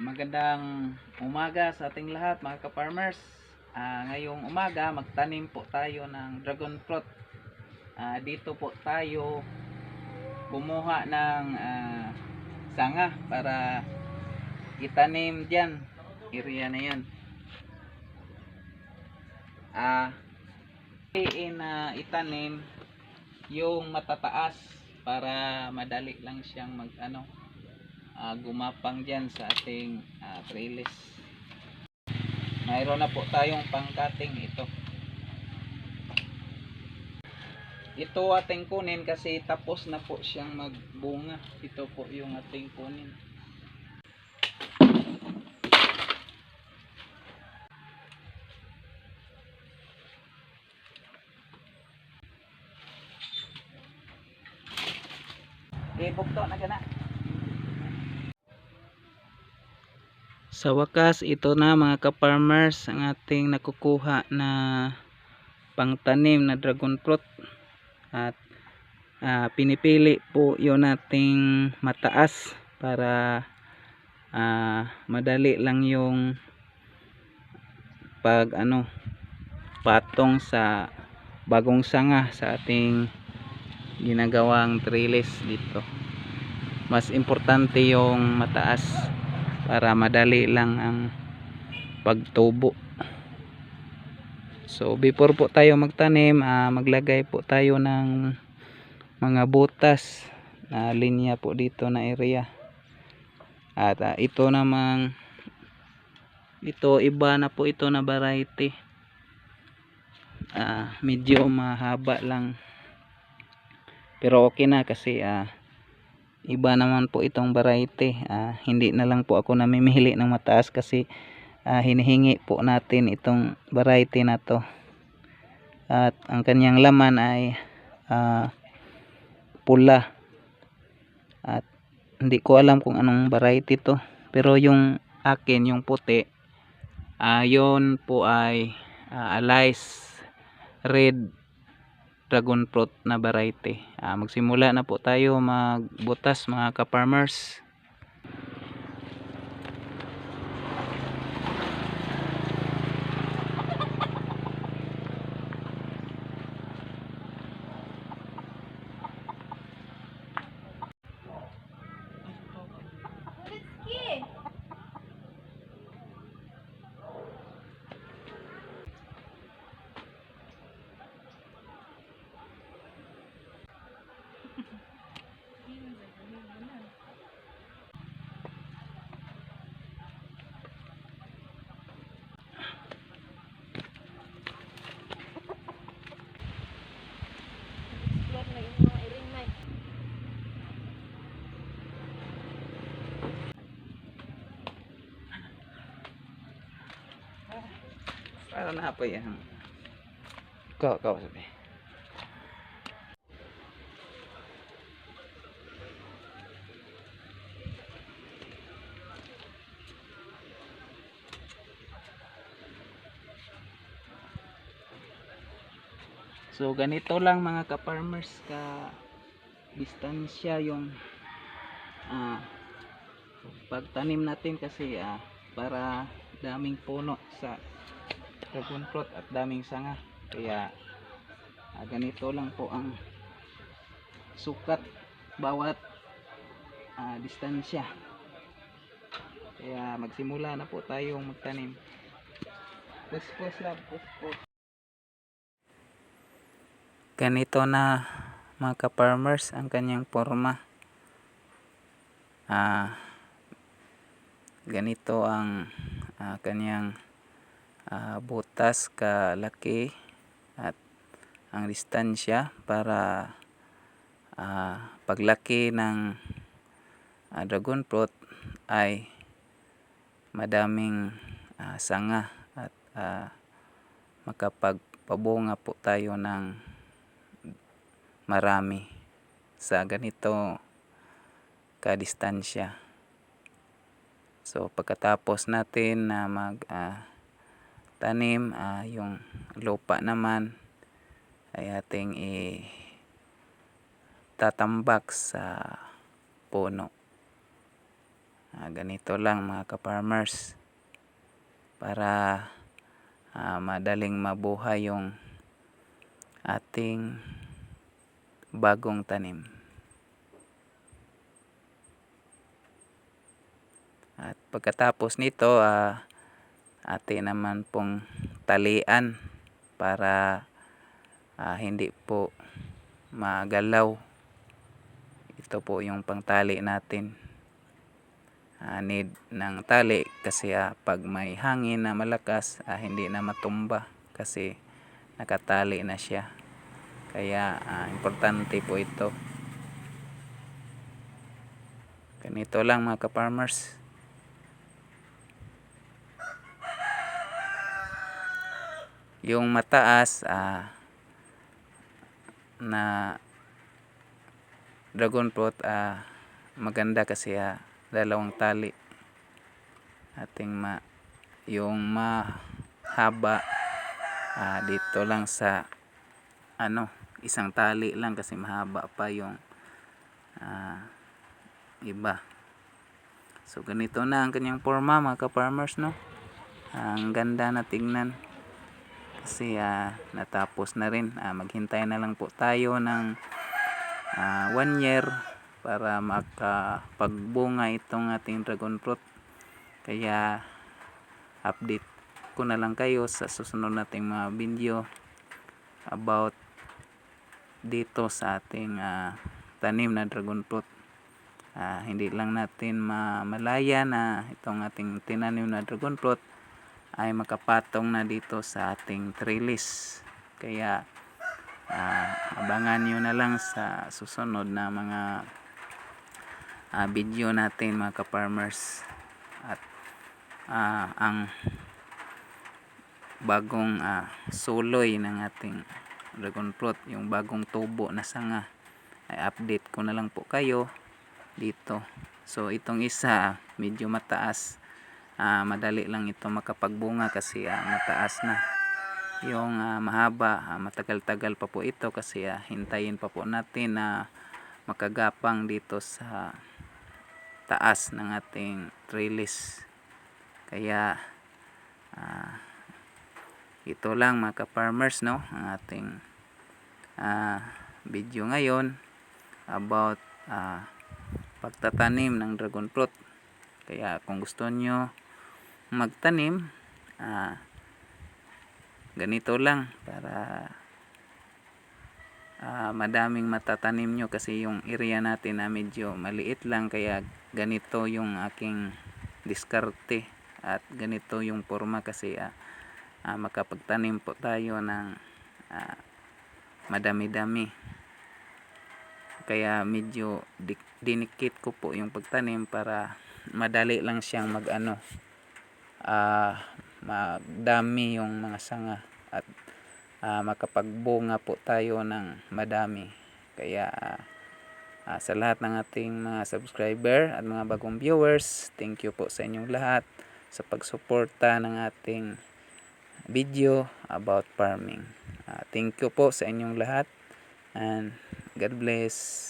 Magandang umaga sa ating lahat mga ka-farmers. Ah, ngayong umaga magtanim po tayo ng dragon fruit. Ah, dito po tayo kumuha ng ah, sanga para itanim diyan. Area na 'yan. Ah, na itanim yung matataas para madali lang siyang mag ano ah, gumapang dyan sa ating ah, trellis mayroon na po tayong pangkating ito. Ito ating kunin kasi tapos na po siyang magbunga. Ito po yung ating kunin. Eh bukto na gana Sa wakas, ito na mga ka-farmers ang ating nakukuha na pangtanim na dragon fruit. At ah, pinipili po yun nating mataas para ah, madali lang yung pag ano patong sa bagong sanga sa ating ginagawang trellis dito. Mas importante yung mataas para madali lang ang pagtubo. So before po tayo magtanim ah, maglagay po tayo ng mga butas na linya po dito na area. At ah, ito namang ito iba na po ito na variety. Ah, medyo mahaba lang. Pero okay na kasi ah iba naman po itong variety. Ah, hindi na lang po ako namimili ng mataas kasi ah, hinihingi po natin itong variety na to. At ang kanyang laman ay ah, pula. At hindi ko alam kung anong variety to. Pero yung akin yung puti ah, yun po ay ah, Alice red dragon fruit na variety. Ah, magsimula na po tayo magbutas mga ka-farmers. Para na pa yan. Ikaw, ikaw sabi. So ganito lang mga ka-farmers ka distansya yung ah, pagtanim natin kasi ah, para daming puno sa dragon fruit at daming sanga. Kaya ah, ganito lang po ang sukat bawat ah, distansya. Kaya magsimula na po tayong magtanim. Puspos lang puspos. Ganito na mga ka-farmers ang kanyang forma. Ah ganito ang ah, kanyang ah, butas kalaki at ang distansya para ah, paglaki ng ah, dragon fruit ay madaming ah, sanga at ah, makapagpabunga po tayo ng marami sa ganito kadistansya. So pagkatapos natin na mag ah, tanim ah, yung lupa naman ay ating i tatambak sa puno. Ah, ganito lang mga ka-farmers para ah, madaling mabuhay yung ating bagong tanim. At pagkatapos nito, ah, atin naman pong talian para ah, hindi po magalaw. Ito po yung pangtali natin. Ah, need ng tali kasi ah, pag may hangin na malakas, ah, hindi na matumba kasi nakatali na siya. Kaya ah, importante po ito. Ganito lang mga ka-farmers. Yung mataas ah, na dragon fruit ah, maganda kasi ah, dalawang tali. Ating ma yung mahaba ah, dito lang sa ano isang tali lang kasi mahaba pa yung ah, iba. So ganito na ang kanyang forma mga ka-farmers no? Ang ganda na tingnan kasi ah, natapos na rin. Ah, maghintay na lang po tayo ng ah, one year para makapagbunga itong ating dragon fruit. Kaya update ko na lang kayo sa susunod nating mga video about dito sa ating ah, tanim na dragon fruit. Ah, hindi lang natin mamalaya na itong ating tinanim na dragon fruit ay makapatong na dito sa ating trellis kaya ah, abangan nyo na lang sa susunod na mga ah, video natin mga ka-farmers. At ah, ang bagong ah, suloy ng ating dragon fruit yung bagong tubo na sanga. Ay update ko na lang po kayo dito. So itong isa medyo mataas ah, madali lang ito makapagbunga kasi ah, mataas na yung ah, mahaba. Ah, matagal-tagal pa po ito kasi ah, hintayin pa po natin na makagapang dito sa taas ng ating trellis. Kaya ah, ito lang mga ka-farmers no ang ating ah, video ngayon about ah, pagtatanim ng dragon fruit. Kaya kung gusto nyo magtanim ah, ganito lang para ah, madaming matatanim nyo kasi yung area natin na medyo maliit lang kaya ganito yung aking diskarte at ganito yung forma kasi ah, ah, makapagtanim po tayo ng ah, madami-dami. Kaya medyo dinikit ko po yung pagtanim para madali lang siyang mag ano ah magdami yung mga sanga at ah, makapagbunga po tayo ng madami. Kaya ah, sa lahat ng ating mga subscriber at mga bagong viewers thank you po sa inyong lahat sa pagsuporta ng ating video about farming. Ah, thank you po sa inyong lahat and God bless